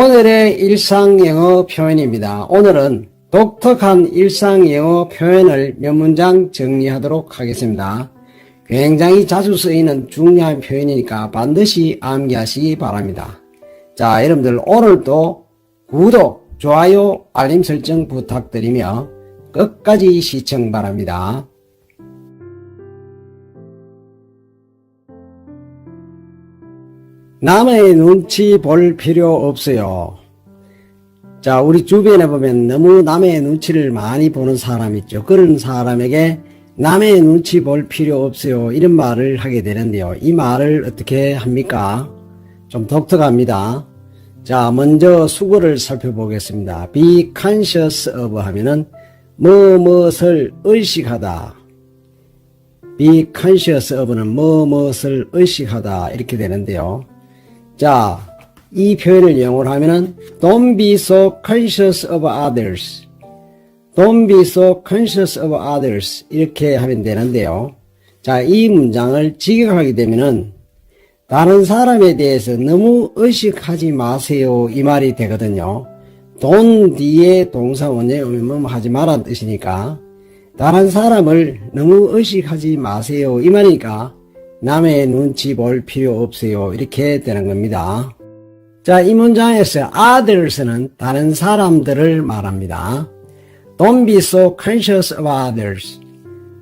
오늘의 일상 영어 표현입니다. 오늘은 독특한 일상 영어 표현을 몇 문장 정리하도록 하겠습니다. 굉장히 자주 쓰이는 중요한 표현이니까 반드시 암기하시기 바랍니다. 자, 여러분들 오늘도 구독, 좋아요, 알림 설정 부탁드리며 끝까지 시청 바랍니다. 남의 눈치 볼 필요 없어요. 자, 우리 주변에 보면 너무 남의 눈치를 많이 보는 사람 있죠. 그런 사람에게 남의 눈치 볼 필요 없어요. 이런 말을 하게 되는데요. 이 말을 어떻게 합니까? 좀 독특합니다. 자, 먼저 수거를 살펴보겠습니다. be conscious of 하면은 뭐 무엇을 의식하다. be conscious of는 뭐 무엇을 의식하다 이렇게 되는데요. 자, 이 표현을 영어로 하면은 Don't be so conscious of others. Don't be so conscious of others. 이렇게 하면 되는데요. 자, 이 문장을 직역하게 되면은 다른 사람에 대해서 너무 의식하지 마세요. 이 말이 되거든요. 돈 뒤에 동사 원형에 오면 뭐 하지 말라는 뜻이니까 다른 사람을 너무 의식하지 마세요. 이 말이니까 남의 눈치 볼 필요 없어요. 이렇게 되는 겁니다. 자, 이 문장에서 others는 다른 사람들을 말합니다. Don't be so conscious of others.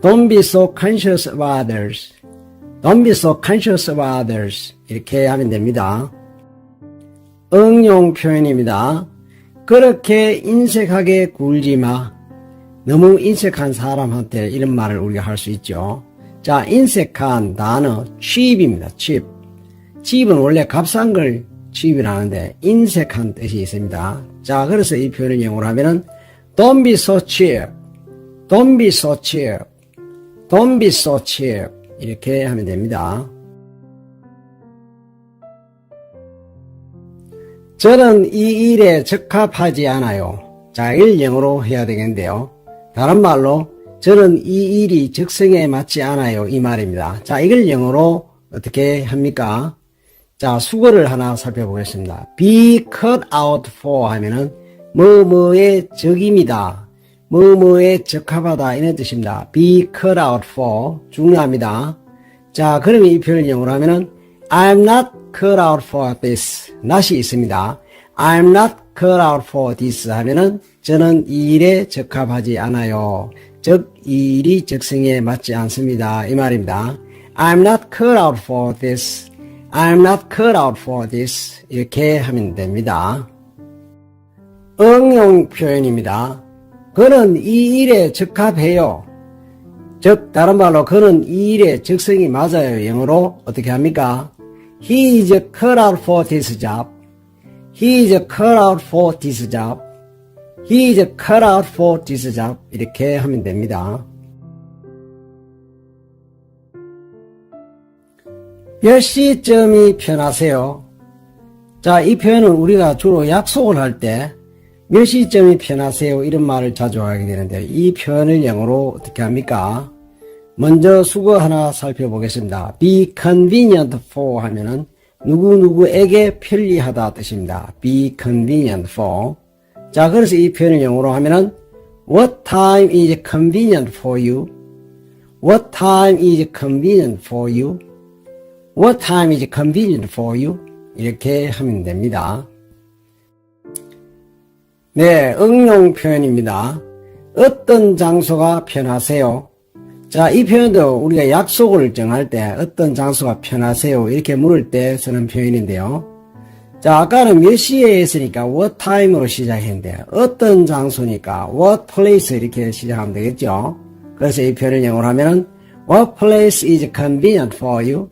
Don't be so conscious of others. Don't be so conscious of others. 이렇게 하면 됩니다. 응용 표현입니다. 그렇게 인색하게 굴지 마. 너무 인색한 사람한테 이런 말을 우리가 할 수 있죠. 자, 인색한 단어 cheap입니다. cheap. cheap은 원래 값싼 걸 cheap이라는데 인색한 뜻이 있습니다. 자, 그래서 이 표현을 영어로 하면은 don't be so cheap. don't be so cheap. don't be so cheap. 이렇게 하면 됩니다. 저는 이 일에 적합하지 않아요. 자, 이걸 영어로 해야 되겠는데요. 다른 말로 저는 이 일이 적성에 맞지 않아요. 이 말입니다. 자, 이걸 영어로 어떻게 합니까? 자, 수거를 하나 살펴보겠습니다. be cut out for 하면은 뭐뭐의 적입니다. 뭐뭐에 적합하다 이런 뜻입니다. be cut out for 중요합니다. 자, 그러면 이 표현을 영어로 하면은 I'm not cut out for this. not이 있습니다. I'm not cut out for this 하면은 저는 이 일에 적합하지 않아요. 즉, 이 일이 적성에 맞지 않습니다. 이 말입니다. I'm not cut out for this. I'm not cut out for this. 이렇게 하면 됩니다. 응용 표현입니다. 그는 이 일에 적합해요. 즉, 다른 말로 그는 이 일에 적성이 맞아요. 영어로 어떻게 합니까? He is cut out for this job. He is cut out for this job. He is cut out for this job. 이렇게 하면 됩니다. 몇 시쯤이 편하세요? 자, 이 표현은 우리가 주로 약속을 할 때 몇 시쯤이 편하세요? 이런 말을 자주 하게 되는데 이 표현을 영어로 어떻게 합니까? 먼저 수거 하나 살펴보겠습니다. be convenient for 하면은 누구누구에게 편리하다 뜻입니다. be convenient for. 자, 그래서 이 표현을 영어로 하면은 What time is convenient for you? What time is convenient for you? What time is convenient for you? 이렇게 하면 됩니다. 네, 응용 표현입니다. 어떤 장소가 편하세요? 자, 이 표현도 우리가 약속을 정할 때 어떤 장소가 편하세요? 이렇게 물을 때 쓰는 표현인데요. 자, 아까는 몇 시에 했으니까 what time으로 시작했는데 어떤 장소니까 what place 이렇게 시작하면 되겠죠. 그래서 이 표현을 영어로 하면은 what place is convenient for you?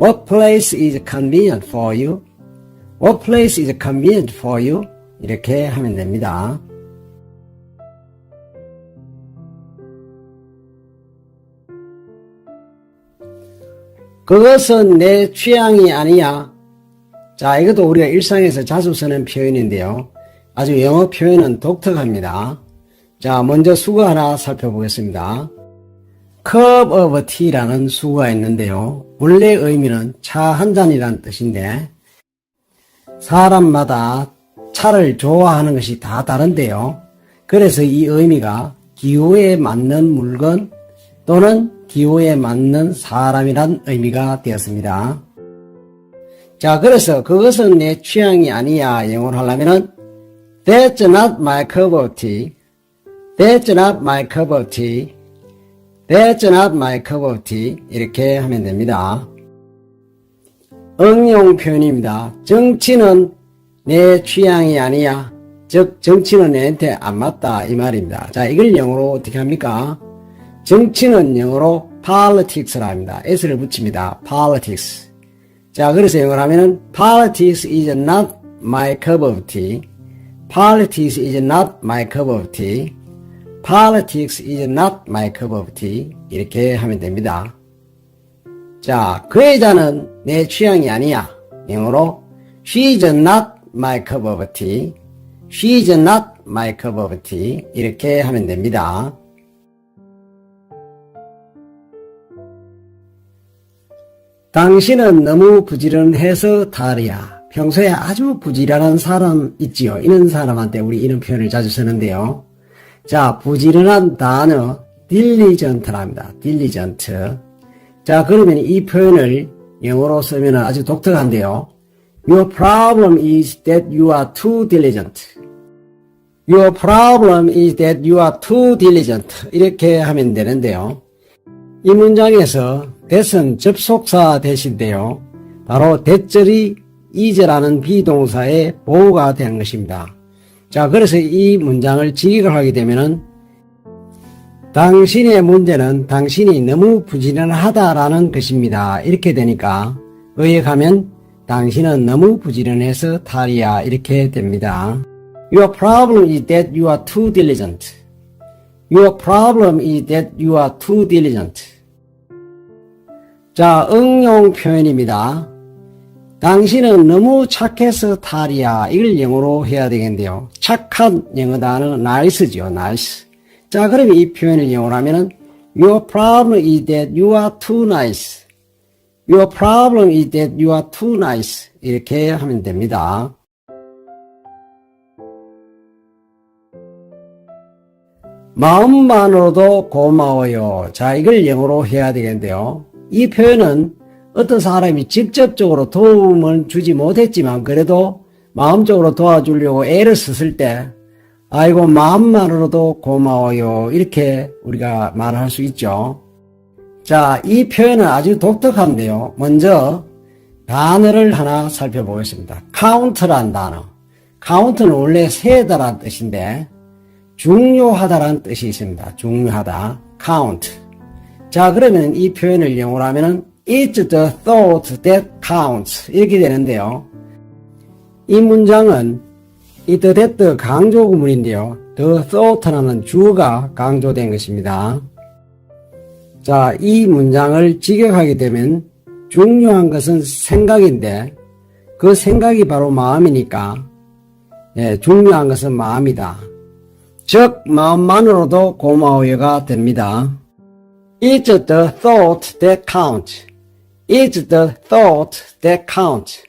What place is convenient for you? What place is convenient for you? 이렇게 하면 됩니다. 그것은 내 취향이 아니야. 자, 이것도 우리가 일상에서 자주 쓰는 표현인데요. 아주 영어 표현은 독특합니다. 자, 먼저 수거 하나 살펴보겠습니다. cup of tea라는 수가 있는데요. 원래 의미는 차 한 잔이라는 뜻인데, 사람마다 차를 좋아하는 것이 다 다른데요. 그래서 이 의미가 기호에 맞는 물건 또는 기호에 맞는 사람이란 의미가 되었습니다. 자, 그래서 그것은 내 취향이 아니야 영어로 하려면은 That's not my cup of tea. That's not my cup of tea. That's not my cup of tea. 이렇게 하면 됩니다. 응용 표현입니다. 정치는 내 취향이 아니야. 즉, 정치는 내한테 안 맞다. 이 말입니다. 자, 이걸 영어로 어떻게 합니까? 정치는 영어로 politics라 합니다. s를 붙입니다. politics. 자, 그래서 영어로 하면은 politics is not my cup of tea. Politics is not my cup of tea. Politics is not my cup of tea. 이렇게 하면 됩니다. 자, 그 여자는 내 취향이 아니야. 영어로 She's not my cup of tea. She's not my cup of tea. 이렇게 하면 됩니다. 당신은 너무 부지런해서 탈이야. 평소에 아주 부지런한 사람 있지요. 이런 사람한테 우리 이런 표현을 자주 쓰는데요. 자, 부지런한 단어 diligent랍니다. diligent. 자, 그러면 이 표현을 영어로 쓰면 아주 독특한데요. Your problem is that you are too diligent. Your problem is that you are too diligent. 이렇게 하면 되는데요. 이 문장에서 that은 접속사 대신데요. 바로 that절이 is라는 비동사의 보호가 되는 것입니다. 자, 그래서 이 문장을 직역을 하게 되면은 당신의 문제는 당신이 너무 부지런하다라는 것입니다. 이렇게 되니까 의역하면 당신은 너무 부지런해서 탈이야 이렇게 됩니다. Your problem is that you are too diligent. Your problem is that you are too diligent. 자, 응용 표현입니다. 당신은 너무 착해서 탈이야. 이걸 영어로 해야 되겠는데요. 착한 영어 단어는 nice죠, nice. 자, 그러면 이 표현을 영어로 하면은 Your problem is that you are too nice. Your problem is that you are too nice. 이렇게 하면 됩니다. 마음만으로도 고마워요. 자, 이걸 영어로 해야 되겠는데요. 이 표현은 어떤 사람이 직접적으로 도움을 주지 못했지만 그래도 마음적으로 도와주려고 애를 썼을 때 아이고 마음만으로도 고마워요. 이렇게 우리가 말할 수 있죠. 자, 이 표현은 아주 독특한데요. 먼저 단어를 하나 살펴보겠습니다. 카운트란 단어. 카운트는 원래 세다란 뜻인데 중요하다라는 뜻이 있습니다. 중요하다. count. 자, 그러면 이 표현을 영어로 하면은 It's the thought that counts. 이렇게 되는데요. 이 문장은 it that 강조 구문인데요. the thought라는 주어가 강조된 것입니다. 자, 이 문장을 직역하게 되면 중요한 것은 생각인데 그 생각이 바로 마음이니까 예, 중요한 것은 마음이다. 즉 마음만으로도 고마워요가 됩니다. It's the thought that counts. It's the thought that counts.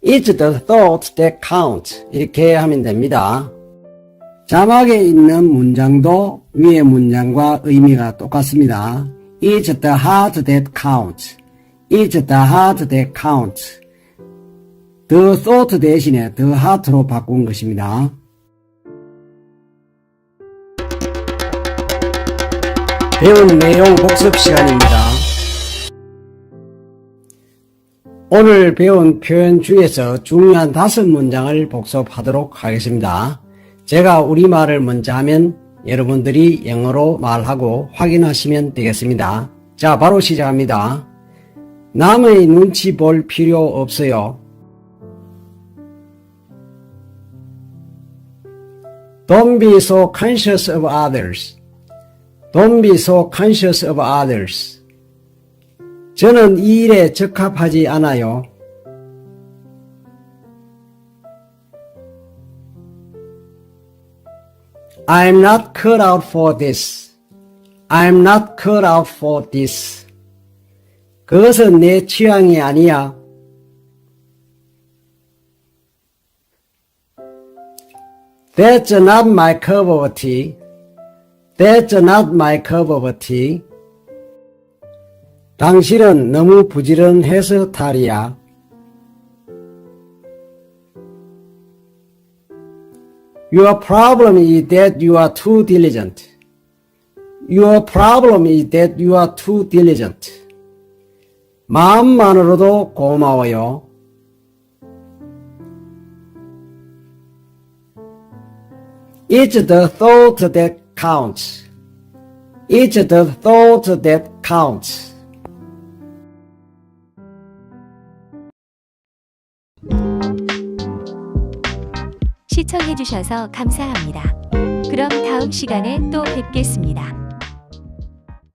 It's the thought that counts. 이렇게 하면 됩니다. 자막에 있는 문장도 위의 문장과 의미가 똑같습니다. It's the heart that counts. It's the heart that counts. The thought 대신에 the heart로 바꾼 것입니다. 배운 내용 복습 시간입니다. 오늘 배운 표현 중에서 중요한 다섯 문장을 복습하도록 하겠습니다. 제가 우리말을 먼저 하면 여러분들이 영어로 말하고 확인하시면 되겠습니다. 자, 바로 시작합니다. 남의 눈치 볼 필요 없어요. Don't be so conscious of others. Don't be so conscious of others. 저는 이 일에 적합하지 않아요. I'm not cut out for this. I'm not cut out for this. 그것은 내 취향이 아니야. That's not my cup of tea. That's not my cup of tea. 당신은 너무 부지런해서 탈이야. Your problem is that you are too diligent. Your problem is that you are too diligent. 마음만으로도 고마워요. It's the thought that counts. It's the thought that counts. 시청해주셔서 감사합니다. 그럼 다음 시간에 또 뵙겠습니다.